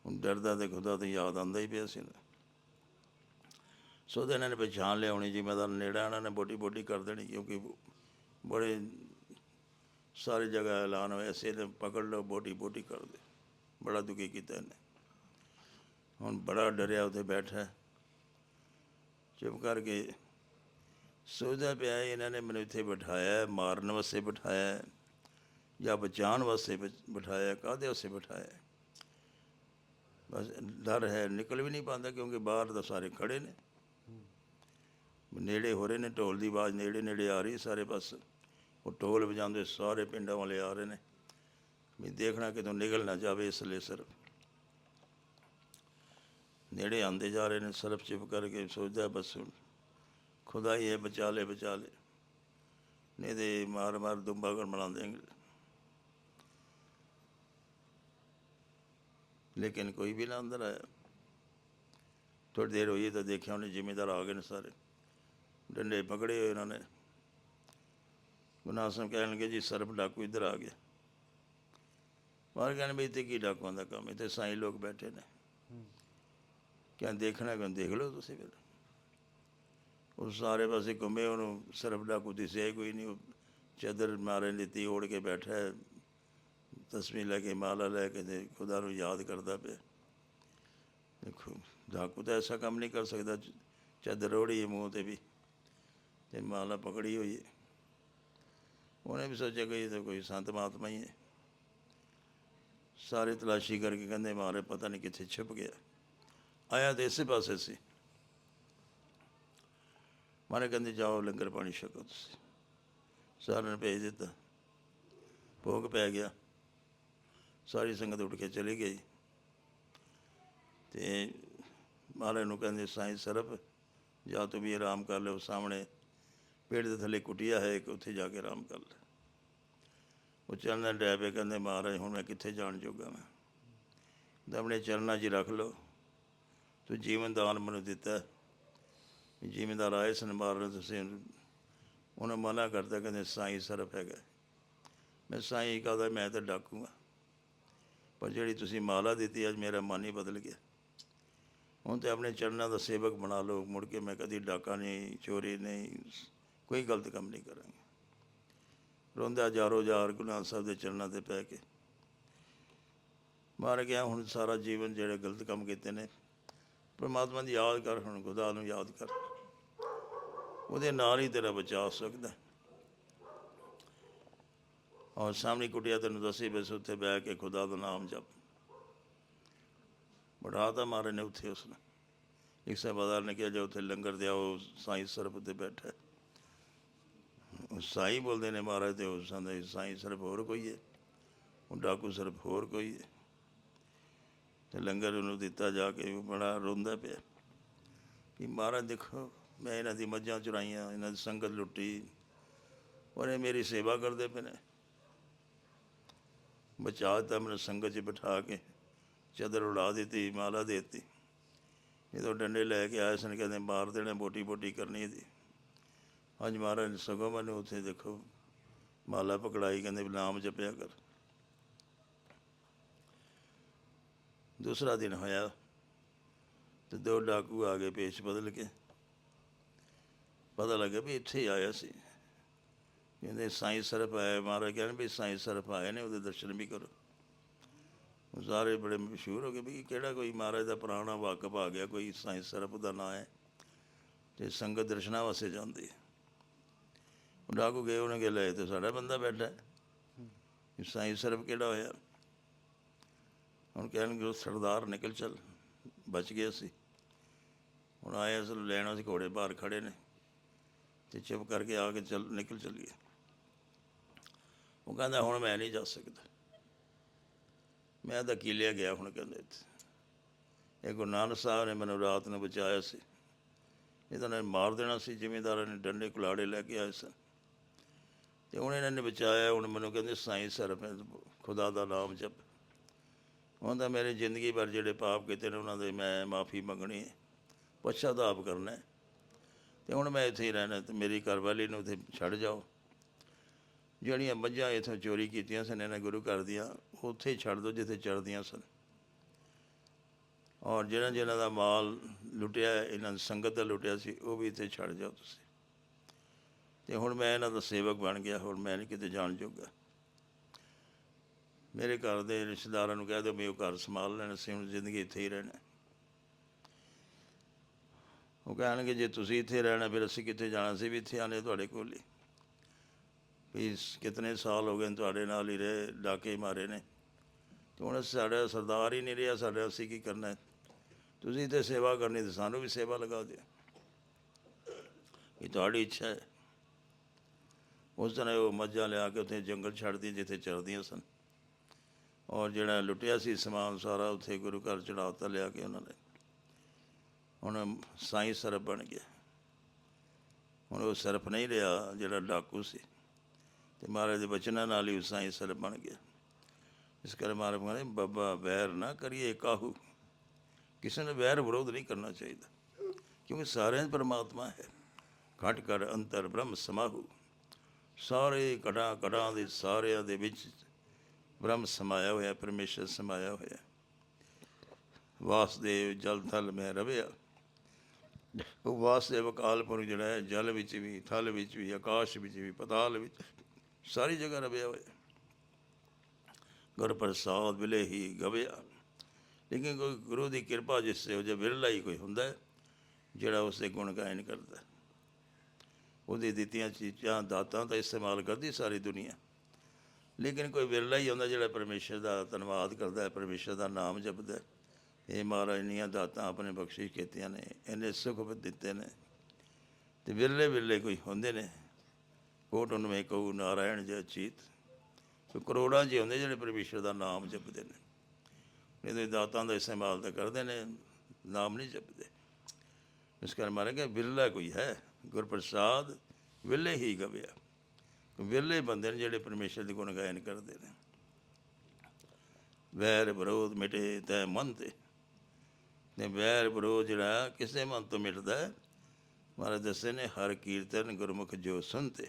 ਹੁਣ ਡਰਦਾ ਤੇ ਖੁਦਾ ਤੇ ਯਾਦ ਆਉਂਦਾ ਹੀ ਪਿਆ ਸੀ ਨਾ। ਸੋ ਤੇ ਇਹਨਾਂ ਨੇ ਪਛਾਣ ਲਿਆ ਹੋਣੀ ਤਾਂ ਨੇੜਾ ਇਹਨਾਂ ਨੇ ਬੋਟੀ ਬੋਟੀ ਕਰ ਦੇਣੀ ਕਿਉਂਕਿ ਬੜੇ ਸਾਰੀ ਜਗ੍ਹਾ ਐਲਾਨ ਹੋਇਆ ਸੀ ਤੇ ਪਕੜ ਲਓ, ਬੋਟੀ ਬੋਟੀ ਕਰ ਦੇ। ਬੜਾ ਦੁਖੀ ਕੀਤਾ ਇਹਨੇ। ਹੁਣ ਬੜਾ ਡਰਿਆ ਉੱਥੇ ਬੈਠਾ। ਚੁੱਪ ਕਰਕੇ ਸੋਚਦਾ ਪਿਆ, ਇਹਨਾਂ ਨੇ ਮੈਨੂੰ ਇੱਥੇ ਬਿਠਾਇਆ, ਮਾਰਨ ਵਾਸਤੇ ਬਿਠਾਇਆ, ਜਾਂ ਬਚਾਉਣ ਵਾਸਤੇ ਬਿਠ- ਬਿਠਾਇਆ, ਕਾਹਦੇ ਵਾਸਤੇ ਬਿਠਾਇਆ। ਬਸ ਡਰ ਹੈ, ਨਿਕਲ ਵੀ ਨਹੀਂ ਪਾਉਂਦਾ, ਕਿਉਂਕਿ ਬਾਹਰ ਤਾਂ ਸਾਰੇ ਖੜੇ ਨੇ। ਨੇੜੇ ਹੋ ਰਹੇ ਨੇ, ਢੋਲ ਦੀ ਆਵਾਜ਼ ਨੇੜੇ ਨੇੜੇ ਆ ਰਹੀ ਸਾਰੇ ਪਾਸੇ। ਉਹ ਢੋਲ ਵਜਾਉਂਦੇ ਸਾਰੇ ਪਿੰਡਾਂ ਵਾਲੇ ਆ ਰਹੇ ਨੇ। ਵੀ ਦੇਖਣਾ ਕਿਤੋਂ ਨਿਕਲ ਨਾ ਜਾਵੇ ਇਸ ਲਈ ਸਿਰਫ। ਨੇੜੇ ਆਉਂਦੇ ਜਾ ਰਹੇ ਨੇ ਸਰਪ ਚਿਪ ਕਰਕੇ ਸੋਚਦਾ ਬਸ ਖੁਦਾ ਹੀ ਹੈ, ਬਚਾ ਲੈ ਬਚਾ ਲੈ। ਨਹੀਂ ਤੇ ਮਾਰ ਮਾਰ ਦੁੰਬਾ ਕਰ ਬਣਾ ਦੇਂਗੇ ਲੇਕਿਨ ਕੋਈ ਵੀ ਨਾ ਅੰਦਰ ਆਇਆ। ਥੋੜੀ ਦੇਰ ਹੋਈ ਤਾਂ ਦੇਖਿਆ ਉਹਨੇ ਜ਼ਿਮੀਦਾਰ ਆ ਗਏ ਨੇ ਸਾਰੇ। ਡੰਡੇ ਪਕੜੇ ਹੋਏ ਇਹਨਾਂ ਨੇ। ਗੁਨਾਹ ਸਾਹਿਬ ਕਹਿਣ ਲੱਗੇ, ਜੀ, ਸਰਬ ਡਾਕੂ ਇੱਧਰ ਆ ਗਿਆ। ਮਾਰ ਕਹਿਣ ਵੀ ਇੱਥੇ ਕੀ ਡਾਕੂਆਂ ਦਾ ਕੰਮ? ਇੱਥੇ ਸਾਈਂ ਲੋਕ ਬੈਠੇ ਨੇ। ਕਹਿੰਦੇ, ਦੇਖਣਾ ਕਿ ਦੇਖ ਲਓ ਤੁਸੀਂ ਫਿਰ। ਉਹ ਸਾਰੇ ਪਾਸੇ ਘੁੰਮੇ, ਉਹਨੂੰ ਸਰਬ ਡਾਕੂ ਦਿਸਿਆ ਹੀ ਕੋਈ ਨਹੀਂ। ਉਹ ਚਾਦਰ ਮਾਰਨ ਲਿੱਤੀ ਓੜ ਕੇ ਬੈਠਾ ਹੈ। ਤਸਵੀਰ ਲੈ ਕੇ ਮਾਲਾ ਲੈ ਕੇ ਤੇ ਖੁਦਾ ਨੂੰ ਯਾਦ ਕਰਦਾ ਪਿਆ। ਦੇਖੋ, ਡਾਕੂ ਤਾਂ ਐਸਾ ਕੰਮ ਨਹੀਂ ਕਰ ਸਕਦਾ। ਚਾਦਰ ਓੜੀ ਹੈ ਮੂੰਹ ਤੇ ਵੀ। ਤੇ ਮਾਲਾ ਪਕੜੀ ਹੋਈ ਹੈ। ਉਹਨੇ ਵੀ ਸੋਚਿਆ ਕਿ ਇਹ ਤਾਂ ਕੋਈ ਸੰਤ ਮਹਾਤਮਾ ਹੀ ਹੈ। ਸਾਰੇ ਤਲਾਸ਼ੀ ਕਰਕੇ ਕਹਿੰਦੇ ਮਾਰੇ ਪਤਾ ਨਹੀਂ ਕਿੱਥੇ ਛਿਪ ਗਿਆ। ਆਇਆ ਤੇ ਇਸੇ ਪਾਸੇ ਸੀ। ਮਾਰੇ ਕਹਿੰਦੇ, ਜਾਓ ਲੰਗਰ ਪਾਣੀ ਛਕੋ ਤੁਸੀਂ। ਸਾਰਿਆਂ ਨੇ ਭੇਜ ਦਿੱਤਾ। ਭੋਗ ਪੈ ਗਿਆ। ਸਾਰੀ ਸੰਗਤ ਉੱਠ ਕੇ ਚਲੀ ਗਈ। ਤੇ ਮਾਰੇ ਨੂੰ ਕਹਿੰਦੇ, ਸਾਈਂ ਸਰਬ ਜਾਂ ਤੂੰ ਵੀ ਆਰਾਮ ਕਰ ਲਿਓ ਸਾਹਮਣੇ। ਪੇੜ ਦੇ ਥੱਲੇ ਕੁਟੀਆ ਹੈ ਇੱਕ ਉੱਥੇ ਜਾ ਕੇ ਆਰਾਮ ਕਰ ਲੈ। ਉਹ ਚਰਨ ਡੈ ਪਏ ਕਹਿੰਦੇ, ਮਹਾਰਾਜ, ਹੁਣ ਮੈਂ ਕਿੱਥੇ ਜਾਣ ਜੋਗਾ ਮੈਂ ਤਾਂ ਆਪਣੇ ਚਰਨਾਂ 'ਚ ਹੀ ਰੱਖ ਲਓ। ਤੂੰ ਜੀਵਨ ਦਾਨ ਮੈਨੂੰ ਦਿੱਤਾ। ਹੈ। ਜ਼ਿਮੀਂਦਾਰ ਆਏ ਸਨ ਮਾਰਨ ਤੁਸੀਂ ਉਹਨੇ ਮਨਾ ਕਰਤਾ, ਕਹਿੰਦੇ, ਸਾਈਂ ਸਰਫ ਹੈਗਾ। ਮੈਂ ਸਾਈਂ ਕਹਦਾ? ਮੈਂ ਤਾਂ ਡਾਕੂਗਾ ਪਰ ਜਿਹੜੀ ਤੁਸੀਂ ਮਾਲਾ ਦਿੱਤੀ, ਅੱਜ ਮੇਰਾ ਮਨ ਹੀ ਬਦਲ ਗਿਆ। ਹੁਣ ਤੇ ਆਪਣੇ ਚਰਨਾਂ ਦਾ ਸੇਵਕ ਬਣਾ ਲਓ। ਮੁੜ ਕੇ ਮੈਂ ਕਦੀ ਡਾਕਾ ਨਹੀਂ, ਚੋਰੀ ਨਹੀਂ ਕੋਈ ਗਲਤ ਕੰਮ ਨਹੀਂ ਕਰਾਂਗਾ। ਰੋਂਦਾ ਜਾਰੋ ਜਾਰ ਗੁਨਾਹ ਸਾਹਿਬ ਦੇ ਚਰਨਾਂ ਤੇ ਪੈ ਕੇ। ਮਾਰ ਗਿਆ, ਹੁਣ ਸਾਰਾ ਜੀਵਨ ਜਿਹੜੇ ਗਲਤ ਕੰਮ ਕੀਤੇ ਨੇ, ਪਰਮਾਤਮਾ ਦੀ ਯਾਦ ਕਰ, ਹੁਣ ਖੁਦਾ ਨੂੰ ਯਾਦ ਕਰ। ਉਹਦੇ ਨਾਲ ਹੀ ਤੇਰਾ ਬਚਾ ਹੋ ਸਕਦਾ। ਹੈ। ਔਰ ਸਾਹਮਣੇ ਕੁਟਿਆ ਤੈਨੂੰ ਦੱਸੀ ਬਸ, ਉੱਥੇ ਬਹਿ ਕੇ ਖੁਦਾ ਦਾ ਨਾਮ ਜਪ। ਬੜਾ ਤਾਂ ਮਾਰੇ ਨੇ ਉੱਥੇ ਉਸਨੇ। ਇੱਕ ਸੇਵਾਦਾਰ ਨੇ ਕਿਹਾ, ਜੇ ਉੱਥੇ ਲੰਗਰ ਦਿਆ ਉਹ ਸਾਈਂ ਸਰਪ ਤੇ ਬੈਠਾ। ਸਾਈਂ ਬੋਲਦੇ ਨੇ ਮਹਾਰਾਜ ਤੇ ਉਸ ਸੰਦੇ ਸਾਈਂ ਸਿਰਫ ਹੋਰ ਕੋਈ ਹੈ ਉਹ ਡਾਕੂ ਸਿਰਫ ਹੋਰ ਕੋਈ ਹੈ। ਤੇ ਲੰਗਰ ਉਹਨੂੰ ਦਿੱਤਾ ਜਾ ਕੇ ਉਹ ਬੜਾ ਰੋਂਦਾ ਪਿਆ ਕਿ ਮਹਾਰਾਜ ਦੇਖੋ, ਮੈਂ ਇਹਨਾਂ ਦੀ ਮੱਝਾਂ ਚੁਰਾਈਆਂ, ਇਹਨਾਂ ਦੀ ਸੰਗਤ ਲੁੱਟੀ, ਔਰ ਇਹ ਮੇਰੀ ਸੇਵਾ ਕਰਦੇ ਪਏ ਨੇ। ਬਚਾ ਦਿੱਤਾ ਮੈਨੂੰ ਸੰਗਤ 'ਚ ਬਿਠਾ ਕੇ, ਚਾਦਰ ਉਡਾ ਦਿੱਤੀ, ਮਾਲਾ ਦੇ ਦਿੱਤੀ। ਜਦੋਂ ਡੰਡੇ ਲੈ ਕੇ ਆਏ ਸਨ, ਕਹਿੰਦੇ ਮਾਰ ਦੇਣੇ ਬੋਟੀ ਬੋਟੀ ਕਰਨੀ ਦੀ ਅੱਜ ਮਹਾਰਾਜ ਨੇ ਸਗੋਂ ਮੈਨੂੰ ਉੱਥੇ ਦੇਖੋ ਮਾਲਾ ਪਕੜਾਈ, ਕਹਿੰਦੇ ਵੀ ਨਾਮ ਜਪਿਆ ਕਰ। ਦੂਸਰਾ ਦਿਨ ਹੋਇਆ ਤੇ ਦੋ ਡਾਕੂ ਆ ਗਏ ਪੇਸ਼ ਬਦਲ ਕੇ। ਪਤਾ ਲੱਗਾ ਵੀ ਇੱਥੇ ਹੀ ਆਇਆ ਸੀ। ਕਹਿੰਦੇ ਸਾਈਂ ਸਰਪ ਆਏ ਮਹਾਰਾਜ ਕਹਿੰਦੇ ਵੀ ਸਾਈਂ ਸਰਪ ਆਏ ਨੇ, ਉਹਦੇ ਦਰਸ਼ਨ ਵੀ ਕਰੋ। ਸਾਰੇ ਬੜੇ ਮਸ਼ਹੂਰ ਹੋ ਗਏ ਵੀ ਕਿਹੜਾ ਕੋਈ ਮਹਾਰਾਜ ਦਾ ਪੁਰਾਣਾ ਵਾਕਫ ਆ ਗਿਆ, ਕੋਈ ਸਾਈਂ ਸਰਪ ਦਾ ਨਾਂ ਹੈ ਤੇ ਸੰਗਤ ਦਰਸ਼ਨਾਂ ਵਾਸਤੇ ਜਾਂਦੀ ਹੈ। ਡਾਕੂ ਗਏ, ਉਹਨੇ ਕਿ ਲੈ ਤੇ ਸਾਡਾ ਬੰਦਾ ਬੈਠਾ ਹੈ। ਸਾਈਂ ਸਰਪ ਕਿਹੜਾ ਹੋਇਆ? ਹੁਣ ਕਹਿਣਗੇ ਸਰਦਾਰ ਨਿਕਲ ਚੱਲ, ਬਚ ਗਿਆ ਸੀ। ਹੁਣ ਆਏ ਅਸਲ, ਲੈਣਾ ਸੀ ਘੋੜੇ ਬਾਹਰ ਖੜੇ ਨੇ। ਤੇ ਚੁੱਪ ਕਰਕੇ ਆ ਕੇ ਚੱਲ, ਨਿਕਲ ਚੱਲੀਏ। ਉਹ ਕਹਿੰਦਾ, ਹੁਣ ਮੈਂ ਨਹੀਂ ਜਾ ਸਕਦਾ। ਮੈਂ ਤਾਂ ਕੀਲਿਆ ਗਿਆ ਹੁਣ ਕਹਿੰਦੇ ਇੱਥੇ। ਇਹ ਗੁਰੂ ਨਾਨਕ ਸਾਹਿਬ ਨੇ ਮੈਨੂੰ ਰਾਤ ਨੂੰ ਬਚਾਇਆ ਸੀ। ਇਹ ਤਾਂ ਨੇ ਮਾਰ ਦੇਣਾ ਸੀ, ਜ਼ਿਮੀਂਦਾਰਾਂ ਨੇ ਡੰਡੇ ਕੁਲਾੜੇ ਲੈ ਕੇ ਆਏ ਸਨ। ਤੇ ਹੁਣ ਇਹਨਾਂ ਨੇ ਬਚਾਇਆ, ਹੁਣ ਮੈਨੂੰ ਕਹਿੰਦੇ ਸਾਈਂ ਸਰਪ ਖੁਦਾ ਦਾ ਨਾਮ ਜਪ। ਹੁਣ ਤਾਂ ਮੇਰੇ ਜ਼ਿੰਦਗੀ ਭਰ ਜਿਹੜੇ ਪਾਪ ਕੀਤੇ ਨੇ, ਉਹਨਾਂ ਦੇ ਮੈਂ ਮਾਫੀ ਮੰਗਣੀ ਹੈ, ਪਛਤਾਪ ਕਰਨਾ ਹੈ। ਤੇ ਹੁਣ ਮੈਂ ਇੱਥੇ ਹੀ ਰਹਿਣਾ, ਤੇ ਮੇਰੀ ਘਰਵਾਲੀ ਨੂੰ ਉੱਥੇ ਛੱਡ ਜਾਓ। ਜਿਹੜੀਆਂ ਮੱਝਾਂ ਇੱਥੋਂ ਚੋਰੀ ਕੀਤੀਆਂ ਸਨ, ਇਹਨਾਂ ਗੁਰੂ ਘਰ ਦੀਆਂ ਉੱਥੇ ਹੀ ਛੱਡ ਦਿਓ ਜਿੱਥੇ ਚੜਦੀਆਂ ਸਨ। ਔਰ ਜਿਹੜਾ ਜਿਹਨਾਂ ਦਾ ਮਾਲ ਲੁੱਟਿਆ, ਇਹਨਾਂ ਦੀ ਸੰਗਤ ਦਾ ਲੁੱਟਿਆ ਸੀ, ਉਹ ਵੀ ਇੱਥੇ ਛੱਡ ਜਾਓ ਤੁਸੀਂ। ਤੇ ਹੁਣ ਮੈਂ ਇਹਨਾਂ ਦਾ ਸੇਵਕ ਬਣ ਗਿਆ, ਹੁਣ ਮੈਂ ਨਹੀਂ ਕਿਤੇ ਜਾਣ ਜੋਗਾ। ਮੇਰੇ ਘਰ ਦੇ ਰਿਸ਼ਤੇਦਾਰਾਂ ਨੂੰ ਕਹਿ ਦਿਓ ਵੀ ਉਹ ਘਰ ਸੰਭਾਲ ਲੈਣਾ ਸੀ ਹੁਣ ਜ਼ਿੰਦਗੀ ਇੱਥੇ ਹੀ ਰਹਿਣਾ। ਉਹ ਕਹਿਣਗੇ, ਜੇ ਤੁਸੀਂ ਇੱਥੇ ਰਹਿਣਾ, ਫਿਰ ਅਸੀਂ ਕਿੱਥੇ ਜਾਣਾ? ਸੀ ਵੀ ਇੱਥੇ ਆਨੇ ਤੁਹਾਡੇ ਕੋਲ ਹੀ। ਵੀ ਸ- ਕਿਤਨੇ ਸਾਲ ਹੋ ਗਏ ਨੇ ਤੁਹਾਡੇ ਨਾਲ ਹੀ ਰਹੇ, ਡਾਕੇ ਮਾਰੇ ਨੇ। ਤੇ ਹੁਣ ਸਾਡਾ ਸਰਦਾਰ ਹੀ ਨਹੀਂ ਰਿਹਾ, ਸਾਡਾ ਅਸੀਂ ਕੀ ਕਰਨਾ ਹੈ? ਤੁਸੀਂ ਤੇ ਸੇਵਾ ਕਰਨੀ ਤੇ ਸਾਨੂੰ ਵੀ ਸੇਵਾ ਲਗਾ ਦਿਓ। ਇਹ ਤੁਹਾਡੀ ਇੱਛਾ ਹੈ। ਉਸ ਦਿਨ ਉਹ ਮੱਝਾਂ ਲਿਆ ਕੇ ਉੱਥੇ ਜੰਗਲ ਛੱਡਦੀ ਜਿੱਥੇ ਚਰਦੀਆਂ ਸਨ ਔਰ ਜਿਹੜਾ ਲੁੱਟਿਆ ਸੀ ਸਮਾਨ ਸਾਰਾ ਉੱਥੇ ਗੁਰੂ ਘਰ ਚੜਾਤਾ ਲਿਆ ਕੇ ਉਹਨਾਂ ਨੇ ਹੁਣ ਸਾਈਂ ਸਰਪ ਬਣ ਗਿਆ ਹੁਣ ਉਹ ਸਰਪ ਨਹੀਂ ਰਿਹਾ ਜਿਹੜਾ ਡਾਕੂ ਸੀ ਤੇ ਮਹਾਰਾਜ ਦੇ ਬਚਨਾਂ ਨਾਲ ਹੀ ਉਹ ਸਾਈਂ ਸਰਪ ਬਣ ਗਿਆ ਇਸ ਕਰਕੇ ਮਹਾਰਾਜ ਕਹਿੰਦੇ ਬੱਬਾ ਵੈਰ ਨਾ ਕਰੀਏ ਕਾਹੂ ਕਿਸੇ ਨੇ ਵੈਰ ਵਿਰੋਧ ਨਹੀਂ ਕਰਨਾ ਚਾਹੀਦਾ ਕਿਉਂਕਿ ਸਾਰਿਆਂ 'ਚ ਪਰਮਾਤਮਾ ਹੈ ਘਟ ਕਰ ਅੰਤਰ ਬ੍ਰਹਮ ਸਮਾਹੂ ਸਾਰੇ ਘਟਾਂ ਘਟਾਂ ਦੇ ਸਾਰਿਆਂ ਦੇ ਵਿੱਚ ਬ੍ਰਹਮ ਸਮਾਇਆ ਹੋਇਆ ਪਰਮੇਸ਼ਰ ਸਮਾਇਆ ਹੋਇਆ। ਵਾਸਦੇਵ ਜਲ ਥਲ ਮੈਂ ਰਵਿਆ। ਉਹ ਵਾਸਦੇਵ ਅਕਾਲ ਪੁਰਖ ਜਿਹੜਾ ਹੈ ਜਲ ਵਿੱਚ ਵੀ ਥਲ ਵਿੱਚ ਵੀ ਆਕਾਸ਼ ਵਿੱਚ ਵੀ ਪਤਾਲ ਵਿੱਚ ਸਾਰੀ ਜਗ੍ਹਾ ਰਵਿਆ ਹੋਇਆ। ਗੁਰ ਪ੍ਰਸਾਦ ਮਿਲੇ ਹੀ ਗਵਿਆ। ਲੇਕਿਨ ਕੋਈ ਗੁਰੂ ਦੀ ਕਿਰਪਾ ਜਿਸ ਤੇ ਉਹ ਜੇ ਵਿਰਲਾ ਹੀ ਕੋਈ ਹੁੰਦਾ ਹੈ, ਜਿਹੜਾ ਉਸ ਦੇ ਗੁਣ ਗਾਇਨ ਕਰਦਾ ਹੈ। ਉਹਦੀ ਦਿੱਤੀਆਂ ਚੀਜ਼ਾਂ, ਦਾਤਾਂ ਦਾ ਇਸਤੇਮਾਲ ਕਰਦੀ ਸਾਰੀ ਦੁਨੀਆ। ਲੇਕਿਨ ਕੋਈ ਵਿਰਲਾ ਹੀ ਹੁੰਦਾ ਜਿਹੜਾ ਪਰਮੇਸ਼ਰ ਦਾ ਧੰਨਵਾਦ ਕਰਦਾ ਹੈ, ਪਰਮੇਸ਼ਰ ਦਾ ਨਾਮ ਜਪਦਾ ਹੈ। ਇਹ ਮਹਾਰਾਜ ਨੀਆਂ ਦਾਤਾਂ ਆਪਣੇ ਬਖਸ਼ਿਸ਼ ਕੀਤੀਆਂ ਨੇ ਇਹਨੇ ਸੁਖ ਦਿੱਤੇ ਨੇ। ਤੇ ਵਿਰਲੇ ਵਿਰਲੇ ਕੋਈ ਹੁੰਦੇ ਨੇ। ਕੋਟ ਉਨਵੇਂ ਕਹੂ, ਨਾਰਾਇਣ ਜੇ ਚੀਤ ਕੋਈ ਕਰੋੜਾਂ ਜੀ ਹੁੰਦੇ ਜਿਹੜੇ ਪਰਮੇਸ਼ਰ ਦਾ ਨਾਮ ਜਪਦੇ ਨੇ। ਇਹਦੇ ਦਾਤਾਂ ਦਾ ਇਸਤੇਮਾਲ ਤਾਂ ਕਰਦੇ ਨੇ, ਨਾਮ ਨਹੀਂ ਜਪਦੇ। ਇਸ ਕਰਕੇ ਮਾਰੇ ਕਿ ਵਿਰਲਾ ਕੋਈ ਹੈ? ਗੁਰਪ੍ਰਸਾਦ ਵਿਰਲੇ ਹੀ ਗਵਿਆ। ਵਿਰਲੇ ਬੰਦੇ ਨੇ ਜਿਹੜੇ ਪਰਮੇਸ਼ਰ ਦੇ ਗੁਣ ਗਾਇਨ ਕਰਦੇ ਨੇ। ਵੈਰ ਵਿਰੋਧ ਮਿਟੇ ਤੈ ਮਨ ਤੇ। ਨੇ ਵੈਰ ਵਿਰੋਧ ਜਿਹੜਾ ਕਿਸੇ ਮਨ ਤੋਂ ਮਿਟਦਾ ਹੈ। ਮਹਾਰਾਜ ਦੱਸੇ ਨੇ, ਹਰ ਕੀਰਤਨ ਗੁਰਮੁਖ ਜੋ ਸੁਨਤੇ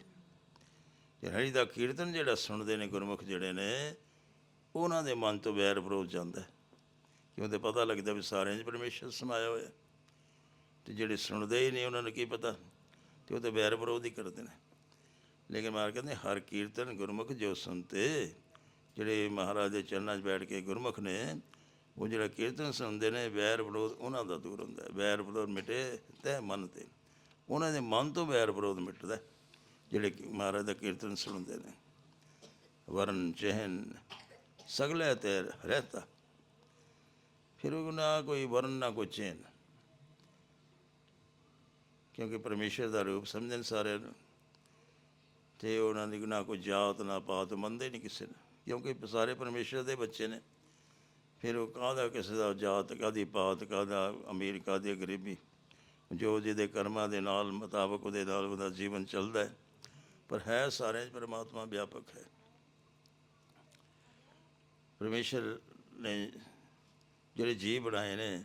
ਜੇ ਹਰੀ ਦਾ ਕੀਰਤਨ ਜਿਹੜਾ ਸੁਣਦੇ ਨੇ ਗੁਰਮੁਖ ਜਿਹੜੇ ਨੇ, ਉਹਨਾਂ ਦੇ ਮਨ ਤੋਂ ਵੈਰ ਵਿਰੋਧ ਜਾਂਦਾ ਹੈ। ਕਿਉਂ ਤੇ ਪਤਾ ਲੱਗਦਾ ਵੀ ਸਾਰਿਆਂ 'ਚ ਪਰਮੇਸ਼ਰ ਸਮਾਇਆ ਹੋਇਆ ਤੇ ਜਿਹੜੇ ਸੁਣਦੇ ਹੀ ਨਹੀਂ, ਉਹਨਾਂ ਨੂੰ ਕੀ ਪਤਾ? ਤੇ ਉਹ ਤਾਂ ਵੈਰ ਵਿਰੋਧ ਹੀ ਕਰਦੇ ਨੇ। ਲੇਕਿਨ ਮਾਰ ਕਹਿੰਦੇ, ਹਰ ਕੀਰਤਨ ਗੁਰਮੁਖ ਜੋ ਸੁਣਤੇ, ਜਿਹੜੇ ਮਹਾਰਾਜ ਦੇ ਚਰਨਾਂ 'ਚ ਬੈਠ ਕੇ ਗੁਰਮੁਖ ਨੇ, ਉਹ ਜਿਹੜਾ ਕੀਰਤਨ ਸੁਣਦੇ ਨੇ, ਵੈਰ ਵਿਰੋਧ ਉਹਨਾਂ ਦਾ ਦੂਰ ਹੁੰਦਾ ਵੈਰ ਵਿਰੋਧ ਮਿਟੇ ਤੈ ਮਨ ਤੇ। ਉਹਨਾਂ ਦੇ ਮਨ ਤੋਂ ਵੈਰ ਵਿਰੋਧ ਮਿਟਦਾ ਜਿਹੜੇ ਮਹਾਰਾਜ ਦਾ ਕੀਰਤਨ ਸੁਣਦੇ ਨੇ। ਵਰਨ ਚਹਿਨ ਸਗਲੇ ਤੇ ਰਹਤਾ। ਫਿਰ ਉਹ ਨਾ ਕੋਈ ਵਰਨ, ਨਾ ਕੋਈ ਚੈਨ ਕਿਉਂਕਿ ਪਰਮੇਸ਼ਰ ਦਾ ਰੂਪ ਸਮਝਣ ਸਾਰਿਆਂ ਨੂੰ। ਤੇ ਉਹਨਾਂ ਦੀ ਨਾ ਕੋਈ ਜਾਤ, ਨਾ ਪਾਤ, ਮੰਨਦੇ ਨਹੀਂ ਕਿਸੇ ਨੂੰ। ਕਿਉਂਕਿ ਸਾਰੇ ਪਰਮੇਸ਼ਰ ਦੇ ਬੱਚੇ ਨੇ। ਫਿਰ ਉਹ ਕਾਹਦਾ ਕਿਸੇ ਦਾ ਜਾਤ, ਕਾਹਦੀ ਪਾਤ, ਕਾਹਦਾ ਅਮੀਰ, ਕਾਹਦੀ ਗਰੀਬੀ? ਜੋ ਜਿਹਦੇ ਕਰਮਾਂ ਦੇ ਨਾਲ ਮੁਤਾਬਕ ਉਹਦੇ ਨਾਲ ਉਹਦਾ ਜੀਵਨ ਚੱਲਦਾ ਹੈ। ਪਰ ਹੈ ਸਾਰਿਆਂ 'ਚ ਪਰਮਾਤਮਾ ਵਿਆਪਕ ਹੈ। ਪਰਮੇਸ਼ਰ ਨੇ ਜਿਹੜੇ ਜੀਵ ਬਣਾਏ ਨੇ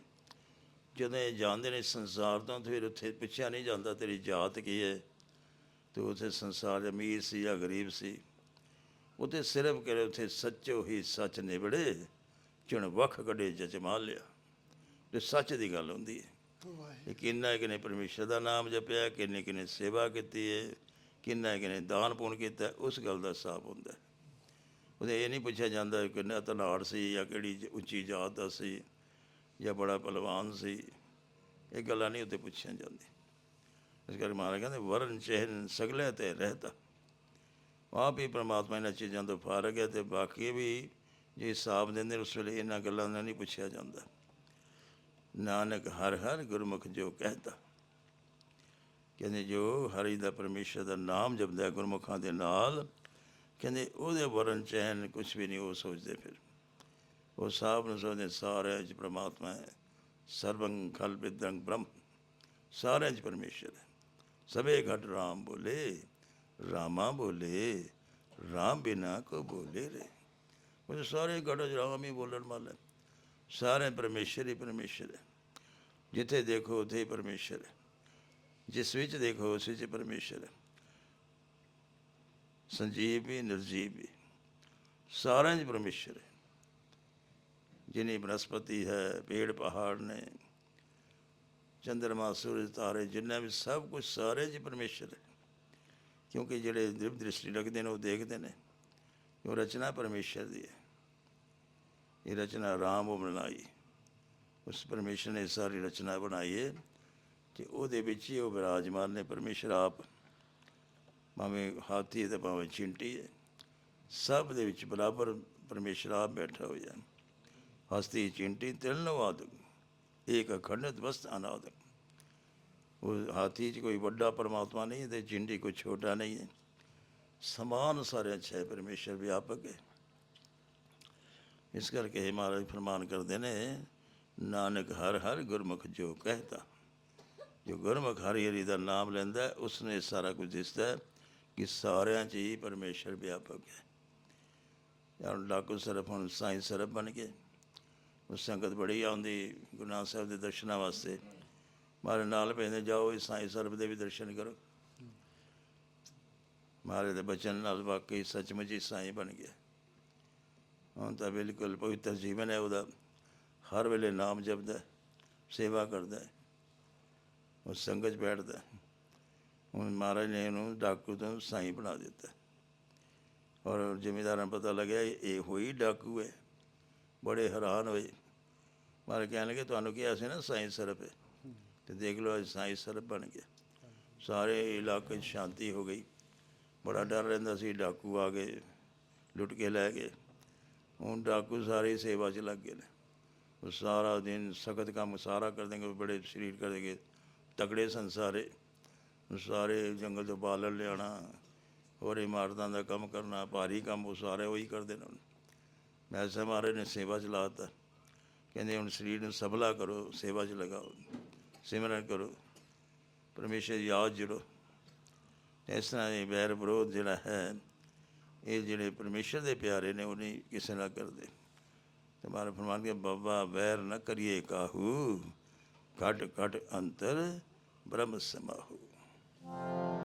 ਜਦੋਂ ਇਹ ਜਾਣਦੇ ਨੇ ਸੰਸਾਰ ਤੋਂ ਫਿਰ ਉੱਥੇ ਪੁੱਛਿਆ ਨਹੀਂ ਜਾਂਦਾ ਤੇਰੀ ਜਾਤ ਕੀ ਹੈ। ਤੇ ਉੱਥੇ ਸੰਸਾਰ ਅਮੀਰ ਸੀ ਜਾਂ ਗਰੀਬ ਸੀ ਉੱਥੇ ਸਿਰਫ ਕਰੇ ਉੱਥੇ ਸੱਚੋ ਹੀ ਸੱਚ ਨਿਬੜੇ ਚਣ ਵੱਖ ਕੱਢੇ ਜਜਮਾ ਲਿਆ। ਤੇ ਸੱਚ ਦੀ ਗੱਲ ਹੁੰਦੀ ਹੈ। ਇਹ ਕਿੰਨਾ ਕਿਨੇ ਪਰਮੇਸ਼ਰ ਦਾ ਨਾਮ ਜਪਿਆ ਕਿੰਨੇ ਕਿਨੇ ਸੇਵਾ ਕੀਤੀ ਹੈ ਕਿੰਨਾ ਕਿਨੇ ਦਾਨ ਪੁੰਨ ਕੀਤਾ ਉਸ ਗੱਲ ਦਾ ਹਿਸਾਬ ਹੁੰਦਾ। ਉਹਦੇ ਇਹ ਨਹੀਂ ਪੁੱਛਿਆ ਜਾਂਦਾ ਕਿ ਕਿੰਨਾ ਧਨਾੜ ਸੀ ਜਾਂ ਕਿਹੜੀ ਉੱਚੀ ਜਾਤ ਦਾ ਸੀ। ਜਾਂ ਬੜਾ ਪਹਿਲਵਾਨ ਸੀ, ਇਹ ਗੱਲਾਂ ਨਹੀਂ ਉੱਤੇ ਪੁੱਛੀਆਂ ਜਾਂਦੀਆਂ। ਇਸ ਕਰਕੇ ਮਹਾਰਾਜ ਕਹਿੰਦੇ ਵਰਨ ਚਹਿਨ ਸਗਲੇ ਤੇ ਰਹਿਤਾ ਆਪ ਹੀ ਪ੍ਰਮਾਤਮਾ ਇਹਨਾਂ ਚੀਜ਼ਾਂ ਤੋਂ ਫਾਰਗ ਹੈ ਤੇ ਬਾਕੀ ਵੀ ਜੇ ਹਿਸਾਬ ਦਿੰਦੇ ਉਸ ਵੇਲੇ ਇਹਨਾਂ ਗੱਲਾਂ ਨਾਲ ਨਹੀਂ ਪੁੱਛਿਆ ਜਾਂਦਾ। ਨਾਨਕ ਹਰ ਹਰ ਗੁਰਮੁਖ ਜੋ ਕਹਤਾ। ਕਹਿੰਦੇ, ਜੋ ਹਰੀ ਦਾ ਪਰਮੇਸ਼ਰ ਦਾ ਨਾਮ ਜਪਦਾ ਗੁਰਮੁਖਾਂ ਦੇ ਨਾਲ, ਕਹਿੰਦੇ, ਉਹਦੇ ਵਰਨ ਚੈਨ ਕੁਝ ਵੀ ਨਹੀਂ, ਉਹ ਸੋਚਦੇ ਫਿਰ। ਉਹ ਸਾਬ ਨੂੰ ਸੋਚਦੇ ਸਾਰਿਆਂ 'ਚ ਪ੍ਰਮਾਤਮਾ ਹੈ ਸਰਵੰ ਕਲਪਿਦੰ ਬ੍ਰਹਮ ਸਾਰਿਆਂ 'ਚ ਪਰਮੇਸ਼ਰ ਹੈ ਸਭੇ ਘਟ ਰਾਮ ਬੋਲੇ ਰਾਮਾ ਬੋਲੇ ਰਾਮ ਬਿਨਾ ਕੋ ਬੋਲੇ ਰੇ ਉਹ ਸਾਰੇ ਘਟ ਰਾਮ ਹੀ ਬੋਲਣ ਵਾਲੇ ਸਾਰੇ ਪਰਮੇਸ਼ਰ ਹੀ ਪਰਮੇਸ਼ਰ ਹੈ ਜਿੱਥੇ ਦੇਖੋ ਉੱਥੇ ਹੀ ਪਰਮੇਸ਼ਰ ਹੈ ਜਿਸ ਵਿੱਚ ਦੇਖੋ ਉਸ ਵਿੱਚ ਪਰਮੇਸ਼ਰ ਹੈ ਸੰਜੀਵ ਵੀ ਨਿਰਜੀਵ ਵੀ ਸਾਰਿਆਂ 'ਚ ਪਰਮੇਸ਼ਰ ਹੈ ਜਿਨੀ ਬਨਸਪਤੀ ਹੈ ਪੇੜ ਪਹਾੜ ਨੇ ਚੰਦਰਮਾ ਸੂਰਜ ਤਾਰੇ ਜਿੰਨਾ ਵੀ ਸਭ ਕੁਝ ਸਾਰੇ 'ਚ ਪਰਮੇਸ਼ਰ ਹੈ ਕਿਉਂਕਿ ਜਿਹੜੇ ਦਿਵ ਦ੍ਰਿਸ਼ਟੀ ਰੱਖਦੇ ਨੇ ਉਹ ਦੇਖਦੇ ਨੇ ਕਿ ਉਹ ਰਚਨਾ ਪਰਮੇਸ਼ਰ ਦੀ ਹੈ ਇਹ ਰਚਨਾ ਰਾਮ ਉਹ ਬਣਾਈ ਉਸ ਪਰਮੇਸ਼ਰ ਨੇ ਸਾਰੀ ਰਚਨਾ ਬਣਾਈ ਹੈ ਤੇ ਉਹਦੇ ਵਿੱਚ ਹੀ ਉਹ ਵਿਰਾਜਮਾਨ ਨੇ ਪਰਮੇਸ਼ਰ ਆਪ ਭਾਵੇਂ ਹਾਥੀ ਹੈ ਤੇ ਭਾਵੇਂ ਚਿੰਟੀ ਹੈ ਸਭ ਦੇ ਵਿੱਚ ਬਰਾਬਰ ਪਰਮੇਸ਼ਰ ਆਪ ਬੈਠਾ ਹੋਇਆ ਹੈ ਹਸਤੀ ਚਿੰਟੀ ਤਿਲਨਵਾਦਕ ਏਕ ਅਖੰਡਤ ਵਸਤ ਅਨਾਦਕ ਉਹ ਹਾਥੀ 'ਚ ਕੋਈ ਵੱਡਾ ਪਰਮਾਤਮਾ ਨਹੀਂ ਹੈ ਤੇ ਚਿੰਟੀ ਕੋਈ ਛੋਟਾ ਨਹੀਂ। ਹੈ ਸਮਾਨ ਸਾਰਿਆਂ 'ਚ ਹੈ, ਪਰਮੇਸ਼ਰ ਵਿਆਪਕ ਹੈ। ਇਸ ਕਰਕੇ ਇਹ ਮਹਾਰਾਜ ਫਰਮਾਨ ਕਰਦੇ ਨੇ, ਨਾਨਕ ਹਰ ਹਰ ਗੁਰਮੁਖ ਜੋ ਕਹਤਾ। ਜੋ ਗੁਰਮੁਖ ਹਰੀ ਹਰੀ ਦਾ ਨਾਮ ਲੈਂਦਾ, ਉਸਨੇ ਸਾਰਾ ਕੁਝ ਦਿਸਦਾ ਕਿ ਸਾਰਿਆਂ 'ਚ ਹੀ ਪਰਮੇਸ਼ਰ ਵਿਆਪਕ ਹੈ। ਯਾਰ ਡਾਕੂ ਸਰਫ ਹੁਣ ਸਾਈਂ ਸਰਫ ਬਣ ਗਏ। ਸੰਗਤ ਬੜੀ ਆਉਂਦੀ ਗੁਰੂ ਨਾਨਕ ਸਾਹਿਬ ਦੇ ਦਰਸ਼ਨਾਂ ਵਾਸਤੇ। ਮਾਰੇ ਨਾਲ ਪੈਂਦੇ, ਜਾਓ ਇਸ ਸਾਈਂ ਸਰਬ ਦੇ ਵੀ ਦਰਸ਼ਨ ਕਰੋ। ਮਾਰੇ ਦੇ ਬਚਨ ਨਾਲ ਵਾਕਈ ਸੱਚਮੁੱਚ ਸਾਈਂ ਬਣ ਗਿਆ। ਹੁਣ ਤਾਂ ਬਿਲਕੁਲ ਪਵਿੱਤਰ ਜੀਵਨ ਹੈ, ਉਹਦਾ ਹਰ ਵੇਲੇ ਨਾਮ ਜਪਦਾ, ਸੇਵਾ ਕਰਦਾ, ਉਹ ਸੰਗਤ 'ਚ ਬੈਠਦਾ। ਹੁਣ ਮਹਾਰਾਜ ਨੇ ਇਹਨੂੰ ਡਾਕੂ ਤੋਂ ਸਾਈਂ ਬਣਾ ਦਿੱਤਾ। ਔਰ ਜ਼ਿਮੀਦਾਰਾਂ ਨੂੰ ਪਤਾ ਲੱਗਿਆ, ਇਹ ਹੋਈ ਡਾਕੂ ਹੈ। ਬੜੇ ਹੈਰਾਨ ਹੋਏ। ਮਾਰੇ ਕਹਿਣ ਲੱਗੇ, ਤੁਹਾਨੂੰ ਕਿਹਾ ਸੀ ਨਾ? ਸਾਈਂ ਸਰਪ ਹੈ। ਤੇ ਦੇਖ ਲਓ, ਅੱਜ ਸਾਈਂ ਸਰਪ ਬਣ ਗਿਆ। ਸਾਰੇ ਇਲਾਕੇ 'ਚ ਸ਼ਾਂਤੀ ਹੋ ਗਈ। ਬੜਾ ਡਰ ਰਹਿੰਦਾ ਸੀ, ਡਾਕੂ ਆ ਗਏ, ਲੁੱਟ ਕੇ ਲੈ ਗਏ। ਹੁਣ ਡਾਕੂ ਸਾਰੇ ਸੇਵਾ 'ਚ ਲੱਗ ਗਏ ਨੇ। ਉਹ ਸਾਰਾ ਦਿਨ ਸਖਤ ਕੰਮ ਸਾਰਾ ਕਰ ਦੇਂਗੇ ਬੜੇ ਸਰੀਰ ਕਰ ਦੇਂਗੇ ਤਕੜੇ ਸੰਸਾਰੇ। ਸਾਰੇ ਜੰਗਲ ਤੋਂ ਬਾਲਣ ਲਿਆਉਣਾ, ਹੋਰ ਇਮਾਰਤਾਂ ਦਾ ਕੰਮ ਕਰਨਾ, ਭਾਰੀ ਕੰਮ ਉਹ ਸਾਰੇ ਉਹੀ ਕਰਦੇ ਨੇ ਹੁਣ। ਮੈਂ ਮਾਰੇ ਨੇ ਸੇਵਾ ਚ ਲਾਤਾ ਕਹਿੰਦੇ ਹੁਣ ਸਰੀਰ ਨੂੰ ਸਬਲਾ ਕਰੋ, ਸੇਵਾ ਚ ਲਗਾਓ, ਸਿਮਰਨ ਕਰੋ, ਪਰਮੇਸ਼ਰ ਦੀ ਯਾਦ ਜੁੜੋ। ਇਸ ਤਰ੍ਹਾਂ ਇਹ ਵੈਰ ਵਿਰੋਧ ਜਿਹੜਾ ਹੈ, ਇਹ ਜਿਹੜੇ ਪਰਮੇਸ਼ਰ ਦੇ ਪਿਆਰੇ ਨੇ, ਉਹ ਨਹੀਂ ਕਿਸੇ ਨਾਲ ਕਰਦੇ। ਤੇ ਮਾਰੇ ਫਰਮਾਨ ਕੇ ਬਾਬਾ ਵੈਰ ਨਾ ਕਰੀਏ ਕਾਹੂ, ਘਟ ਘਟ ਅੰਤਰ ਬ੍ਰਹਮ ਸਮਾਹੂ।